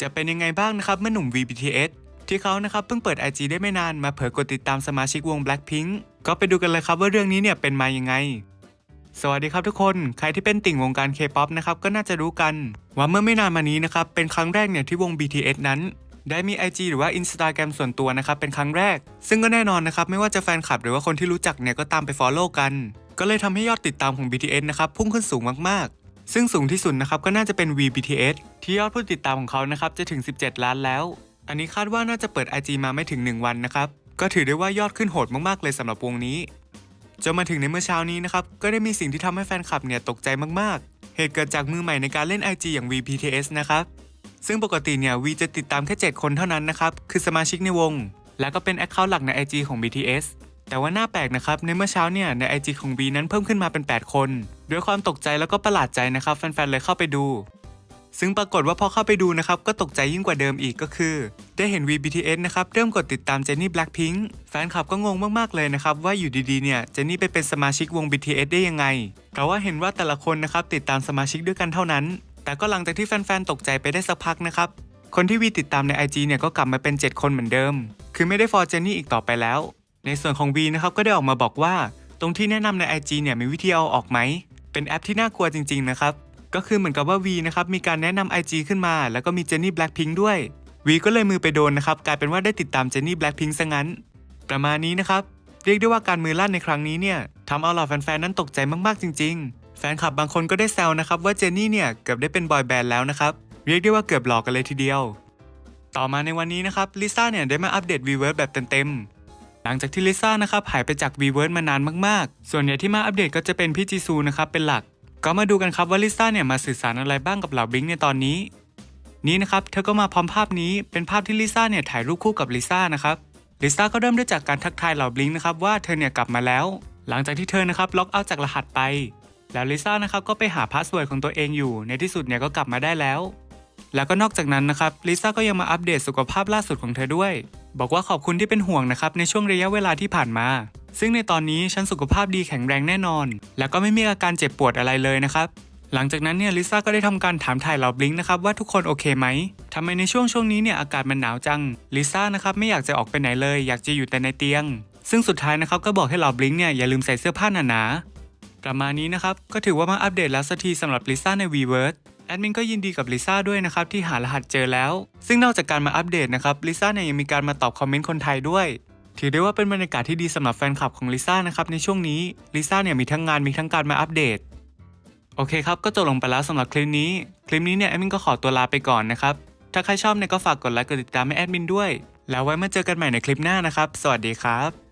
จะเป็นยังไงบ้างนะครับเมื่อหนุ่ม VBTS ที่เขานะครับเพิ่งเปิด IG ได้ไม่นานมาเผยกดติดตามสมาชิกวง Blackpink ก็ไปดูกันเลยครับว่าเรื่องนี้เนี่ยเป็นมายังไง สวัสดีครับทุกคน ใครที่เป็นติ่งวงการ K-POP นะครับก็น่าจะรู้กัน ว่าเมื่อไม่นานมานี้นะครับเป็นครั้งแรกเนี่ยที่วง BTS นั้น ได้มี IG หรือว่า Instagram ส่วนตัวนะครับเป็นครั้งแรก ซึ่งก็แน่นอนนะครับไม่ว่าจะแฟนคลับหรือว่าคนที่รู้จักเนี่ยก็ตามไป Follow กัน ก็เลยทำให้ยอดติดตามของ BTS นะครับพุ่งขึ้นสูงมากๆ ซึ่งสูงที่สุดนะครับก็น่าจะเป็น VBTS ที่ยอดผู้ติดตามของเขานะครับจะถึง 17 ล้านแล้ว อันนี้คาดว่าน่าจะเปิด IG มาไม่ถึง 1 วันนะครับ ก็ถือได้ว่ายอดขึ้นโหดมากๆเลยสำหรับวงนี้ จนมาถึงในเมื่อเช้านี้นะครับก็ได้มีสิ่งที่ทำให้แฟนคลับเนี่ยตกใจมากๆ เหตุเกิดจากมือใหม่ในการเล่น IG อย่าง VPTS นะครับซึ่งปกติเนี่ย V จะติดตามแค่ 7 คนเท่านั้นนะครับคือสมาชิกในวง แล้วก็เป็นแอคเคาท์หลักใน IG ของ BTS แต่ว่าน้าแปลกนะครับ ในเมื่อเช้าเนี่ยใน IG ของ V นั้นเพิ่มขึ้นมาเป็น 8 คน ด้วยความตกใจแล้วก็ประหลาดใจนะครับแฟนๆเลยเข้าไปดู ซึ่งปรากฏว่าพอเข้าไปดูนะครับ ก็ตกใจยิ่งกว่าเดิมอีกก็คือ ได้เห็น VBTS นะครับเริ่มกดติดตามเจนนี่ Blackpink แฟนคลับก็งงมากๆเลยนะครับว่าอยู่ดีๆเนี่ยเจนนี่ไปเป็นสมาชิกวง BTS ได้ยังไงเพราะว่าเห็นว่าแต่ละคนนะครับติดตามสมาชิกด้วยกันเท่านั้น แต่ก็หลังจากที่แฟนๆตกใจไปได้สักพักนะครับคนที่วีติดตามใน IG เนี่ยก็กลับมาเป็น 7 คนเหมือนเดิม คือไม่ได้ฟอร์เจนนี่อีกต่อไปแล้ว ในส่วนของ V นะครับก็ได้ออกมาบอกว่า ตรงที่แนะนำใน IG เนี่ยมีวิธีเอาออกไหม เป็นแอปที่น่ากลัวจริง ๆ นะครับ ก็คือเหมือนกับว่า V นะครับมีการแนะนำ IG ขึ้นมา แล้วก็มีเจนนี่ Blackpink ด้วย V ก็เลยมือไปโดนนะครับกลายเป็นว่าได้ติดตามเจนนี่ Blackpink ซะงั้น ประมาณนี้นะครับเรียกได้ว่าการมือลั่นในครั้งนี้เนี่ยทำเอาเหล่าแฟนๆนั้นตกใจมากๆจริง ๆ แฟนคลับบางคนก็ได้แซวนะครับว่าเจนนี่เนี่ยเกือบได้เป็นบอยแบนด์แล้วนะครับเรียกได้ว่าเกือบหลอกกันเลยทีเดียว ต่อมาในวันนี้นะครับลิซ่าเนี่ยได้มาอัปเดต Vverse แบบเต็มๆ หลังจากที่ลิซ่านะครับหายไปจาก Vverse มานานมากๆ ส่วนใหญ่ที่มาอัปเดตก็จะเป็นพี่จีซูนะครับเป็นหลัก ก็มาดูกันครับว่าลิซ่าเนี่ยมาสื่อสารอะไรบ้างกับเหล่าบลิงในตอนนี้ นี่นะครับเธอก็มาพร้อมภาพนี้เป็นภาพที่ลิซ่าเนี่ยถ่ายรูปคู่กับลิซ่านะครับลิซ่าก็เริ่มด้วยจากการทักทายเหล่าบลิงนะครับว่าเธอเนี่ยกลับมาแล้ว หลังจากที่เธอนะครับล็อกเอาท์จากรหัสไป แล้วลิซ่านะครับก็ไปหาพาสเวิร์ดของตัวเองอยู่ ในที่สุดเนี่ยก็กลับมาได้แล้ว แล้วก็นอกจากนั้นนะครับลิซ่าก็ยังมาอัปเดตสุขภาพล่าสุดของเธอด้วย บอกว่าขอบคุณที่เป็นห่วงนะครับในช่วงระยะเวลาที่ผ่านมา ซึ่งในตอนนี้ฉันสุขภาพดีแข็งแรงแน่นอน แล้วก็ไม่มีอาการเจ็บปวดอะไรเลยนะครับหลังจากนั้นเนี่ยลิซ่าก็ได้ทำการถามถ่ายเหล่าบลิงนะครับว่าทุกคนโอเคไหมทำไมในช่วงช่วงนี้เนี่ยอากาศมันหนาวจังลิซ่านะครับไม่อยากจะออกไปไหนเลย อยากจะอยู่แต่ในเตียง ซึ่งสุดท้ายนะครับก็บอกให้เหล่าบลิงเนี่ยอย่าลืมใส่เสื้อผ้าหนาๆประมาณนี้นะครับก็ถือว่ามาอัปเดตแล้วสักทีสำหรับลิซ่าใน Weverse แอดมินก็ยินดีกับลิซ่าด้วยนะครับที่หารหัสเจอแล้ว ซึ่งนอกจากการมาอัปเดตนะครับลิซ่าเนี่ยยังมีการมาตอบคอมเมนต์คนไทยด้วยถือได้ว่าเป็นบรรยากาศที่ดีสำหรับแฟนคลับของลิซ่านะครับในช่วงนี้ลิซ่าเนี่ยมีทั้งงานมีทั้งการมาอัปเดตโอเคครับก็จบลงไปแล้วสำหรับคลิปนี้ คลิปนี้เนี่ยแอดมินก็ขอตัวลาไปก่อนนะครับถ้าใครชอบเนี่ยก็ฝากกดไลค์กดติดตามให้แอดมินด้วย แล้วไว้มาเจอกันใหม่ในคลิปหน้านะครับ สวัสดีครับ